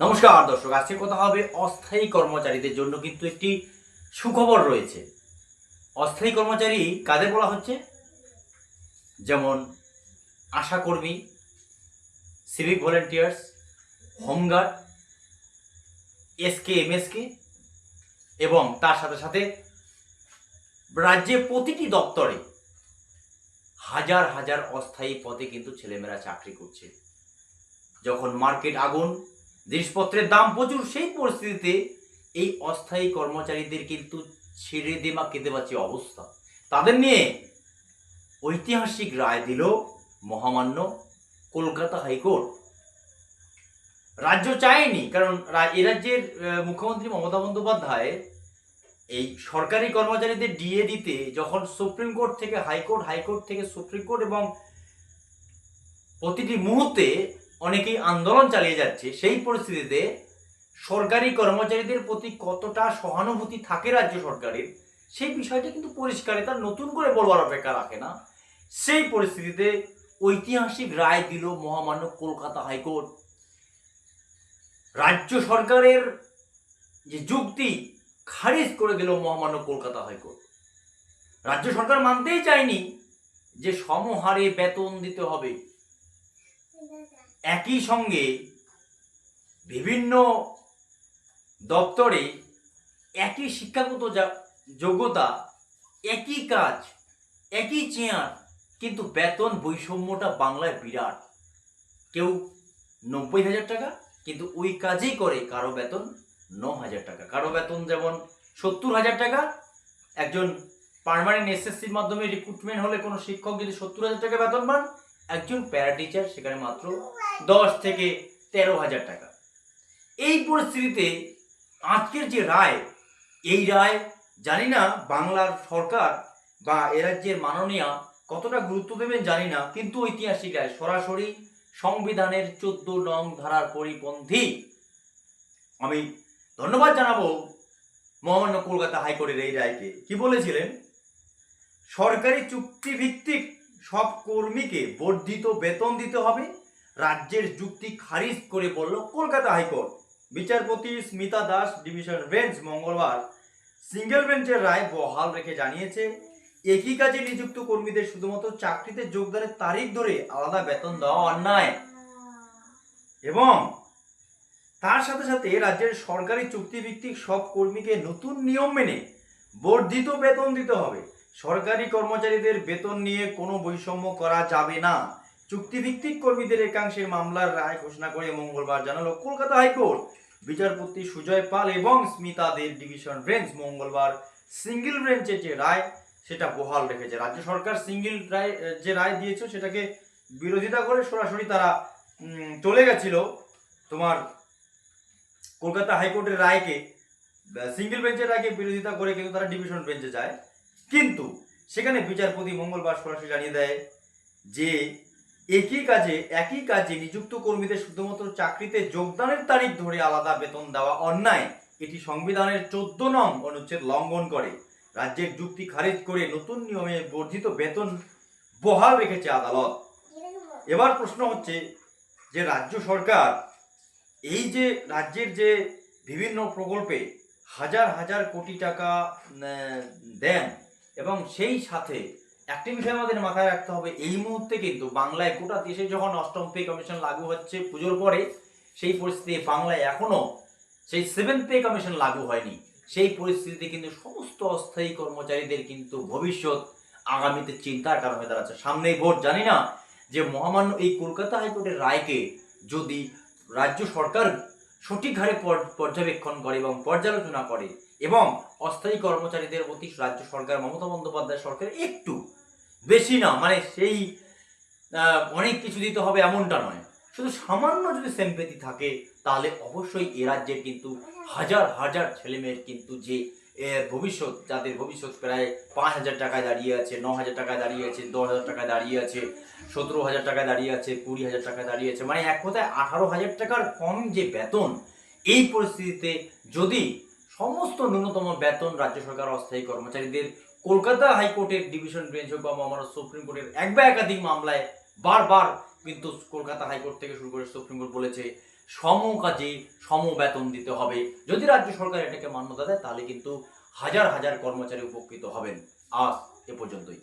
নমস্কার দর্শক, আজকে কথা হবে অস্থায়ী কর্মচারীদের জন্য কিন্তু একটি সুখবর রয়েছে। অস্থায়ী কর্মচারী কাদের বলা হচ্ছে? যেমন আশাকর্মী civic volunteers home guard SK MSK এবং তার সাথে সাথে রাজ্যে প্রতিটি দপ্তরে হাজার হাজার অস্থায়ী পদে কিন্তু ছেলেমেয়েরা চাকরি করছে। যখন মার্কেট আগুন জিনিসপত্রের দাম প্রচুর, সেই পরিস্থিতিতে এই অস্থায়ী কর্মচারীদের কিন্তু ছেড়ে দেমা কেঁদে পাচ্ছে অবস্থা। তাদের নিয়ে ঐতিহাসিক রায় দিল মহামান্য কলকাতা হাইকোর্ট। রাজ্য চায়নি, কারণ এ রাজ্যের মুখ্যমন্ত্রী মমতা বন্দ্যোপাধ্যায় এই সরকারি কর্মচারীদের ডিএ দিতে যখন সুপ্রিম কোর্ট থেকে হাইকোর্ট হাইকোর্ট থেকে সুপ্রিম কোর্ট এবং প্রতিটি মুহূর্তে অনেকেই আন্দোলন চালিয়ে যাচ্ছে, সেই পরিস্থিতিতে সরকারি কর্মচারীদের প্রতি কতটা সহানুভূতি থাকে রাজ্য সরকারের, সেই বিষয়টা কিন্তু পরিষ্কার তার নতুন করে বলবার অপেক্ষা রাখে না। সেই পরিস্থিতিতে ঐতিহাসিক রায় দিল মহামান্য কলকাতা হাইকোর্ট। রাজ্য সরকারের যে যুক্তি, খারিজ করে দিল মহামান্য কলকাতা হাইকোর্ট। রাজ্য সরকার মানতেই চায়নি যে সমহারে বেতন দিতে হবে। একই সঙ্গে বিভিন্ন দপ্তরে একই শিক্ষাগত যোগ্যতা, একই কাজ, একই চেয়ার, কিন্তু বেতন বৈষম্যটা বাংলায় বিরাট। কেউ নব্বই হাজার টাকা, কিন্তু ওই কাজেই করে কারও বেতন ন হাজার টাকা। কারও বেতন যেমন সত্তর হাজার টাকা, একজন পার্মানেন্ট এসএসসির মাধ্যমে রিক্রুটমেন্ট হলে কোনো শিক্ষক যদি সত্তর হাজার টাকা বেতন পান একজন প্যারা টিচার সেখানে মাত্র দশ থেকে তেরো হাজার টাকা। এই পরিস্থিতিতে আজকের যে রায়, এই রায় জানি না বাংলার সরকার বা এ রাজ্যের মাননীয়া কতটা গুরুত্ব দেবেন জানি না, কিন্তু ঐতিহাসিক রায়, সরাসরি সংবিধানের চোদ্দ নং ধারার পরিপন্থী। আমি ধন্যবাদ জানাব মহামান্য কলকাতা হাইকোর্টের এই রায়কে। কি বলেছিলেন? সরকারি চুক্তিভিত্তিক সব কর্মীকে বর্ধিত বেতন দিতে হবে। রাজ্যের যুক্তি খারিজ করে বলল কলকাতা হাইকোর্ট। বিচারপতি স্মিতা দাস, ডিভিশন বেঞ্চ মঙ্গলবার। সিঙ্গেল বেঞ্চের রায় বহাল রেখে জানিয়েছে, একই কাজে নিযুক্ত কর্মীদের শুধুমাত্র চাকরিতে যোগদানের তারিখ ধরে আলাদা বেতন দেওয়া অন্যায়। এবং তার সাথে সাথে রাজ্যের সরকারি চুক্তিভিত্তিক সব কর্মীকে নতুন নিয়ম মেনে বর্ধিত বেতন দিতে হবে। সরকারি কর্মচারীদের বেতন নিয়ে কোনো বৈষম্য করা যাবে না। চুক্তিভিত্তিক কর্মীদের একাংশের মামলার রায় ঘোষণা করে মঙ্গলবার জানালো কলকাতা হাইকোর্ট। বিচারপতি সুজয় পাল এবং স্মিতা দের ডিভিশন বেঞ্চ মঙ্গলবার সিঙ্গেল বেঞ্চের যে রায়, সেটা বহাল রেখেছে। রাজ্য সরকার সিঙ্গেল রায়, যে রায় দিয়েছে, সেটাকে বিরোধিতা করে সরাসরি তারা চলে গেছিল তোমার কলকাতা হাইকোর্টের রায়কে, সিঙ্গেল বেঞ্চের রায়কে বিরোধিতা করে কিন্তু তারা ডিভিশন বেঞ্চে যায়। কিন্তু সেখানে বিচারপতি মঙ্গলবার সরাসরি জানিয়ে দেয় যে একই কাজে একই কাজে নিযুক্ত কর্মীদের শুধুমাত্র চাকরিতে যোগদানের তারিখ ধরে আলাদা বেতন দেওয়া অন্যায়। এটি সংবিধানের চোদ্দ নং অনুচ্ছেদ লঙ্ঘন করে। রাজ্যের যুক্তি খারিজ করে নতুন নিয়মে বর্ধিত বেতন বহাল রেখেছে আদালত। এবার প্রশ্ন হচ্ছে যে রাজ্য সরকার এই যে রাজ্যের যে বিভিন্ন প্রকল্পে হাজার হাজার কোটি টাকা দেন এবং সেই সাথে একটি বিষয় আমাদের মাথায় রাখতে হবে, এই মুহূর্তে কিন্তু বাংলায় গোটা দেশে যখন অষ্টম পে কমিশন লাগু হচ্ছে, পুজোর পরে সেই পরিস্থিতি বাংলায় এখনও সেই সেভেন পে কমিশন লাগু হয়নি। সেই পরিস্থিতিতে কিন্তু সমস্ত অস্থায়ী কর্মচারীদের কিন্তু ভবিষ্যৎ আগামীতে চিন্তার কারণ দাঁড়াচ্ছে। সামনেই ভোট, জানি না যে মহামান্য এই কলকাতা হাইকোর্টের রায়কে যদি রাজ্য সরকার সঠিক হারে পর্যবেক্ষণ করে এবং পর্যালোচনা করে এবং অস্থায়ী কর্মচারীদের প্রতি রাজ্য সরকার, মমতা বন্দ্যোপাধ্যায় সরকার একটু বেশি না মানে সেই অনেক কিছু দিতে হবে এমনটা নয়। শুধু সামান্য যদি সেম্পেতি থাকে, তাহলে অবশ্যই এ রাজ্যের কিন্তু হাজার হাজার ছেলেমেয়ের কিন্তু যে ভবিষ্যৎ, যাদের ভবিষ্যৎ প্রায় পাঁচ হাজার টাকায় দাঁড়িয়ে আছে, ন হাজার টাকায় দাঁড়িয়ে আছে, দশ হাজার টাকায় দাঁড়িয়ে আছে, সতেরো হাজার টাকায় দাঁড়িয়ে আছে, কুড়ি হাজার টাকায় দাঁড়িয়ে আছে মানে এক কথায় আঠারো হাজার টাকার কম যে বেতন, এই পরিস্থিতিতে যদি সমস্ত ন্যূনতম বেতন রাজ্য সরকার অস্থায়ী কর্মচারীদের কলকাতা হাইকোর্টের ডিভিশন বেঞ্চ হোক বা মহামান্য সুপ্রিম কোর্টের এক বা একাধিক মামলায় বারবার কিন্তু কলকাতা হাইকোর্ট থেকে শুরু করে সুপ্রিম কোর্ট বলেছে সম কাজে সম বেতন দিতে হবে। যদি রাজ্য সরকার এটাকে মান্যতা দেয়, তাহলে কিন্তু হাজার হাজার কর্মচারী উপকৃত হবেন। আজ এ পর্যন্তই।